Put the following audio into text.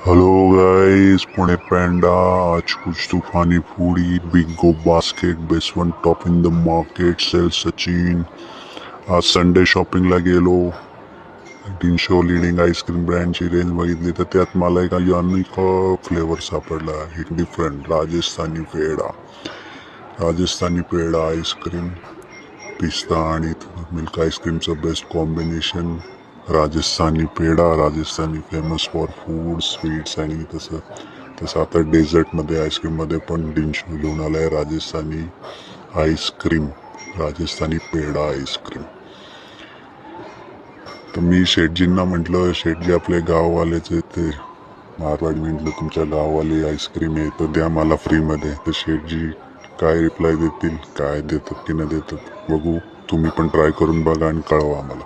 Hello guys Pune पेंडा आज कुछ तूफानी foodie bingo basket best one top in the market sale Sachin आज Sunday शॉपिंगला गेलो तीनशे लिडिंग आईस्क्रीम ब्रँडची रेंज बघितली तर त्यात मला एक युनिक फ्लेवर सापडला एक different Rajasthani peda Rajasthani peda ice cream पिस्ता आणि milk आईस्क्रीमचं best combination Rajasthani peda Rajasthani famous for food sweets आणि तसं. तसं आता डेझर्टमध्ये आईस्क्रीममध्ये पण डिश घेऊन आलं आहे Rajasthani ice cream Rajasthani peda ice cream तर मी शेटजींना म्हटलं शेटजी आपले गाववालेच येते ते मारवाडी म्हटलं तुमच्या गाववाली आईस्क्रीम आहे तर द्या मला फ्रीमध्ये तर शेटजी काय रिप्लाय देतील काय देतात की नाही देतात बघू. तुम्ही पण ट्राय करून बघा आणि कळवा आम्हाला.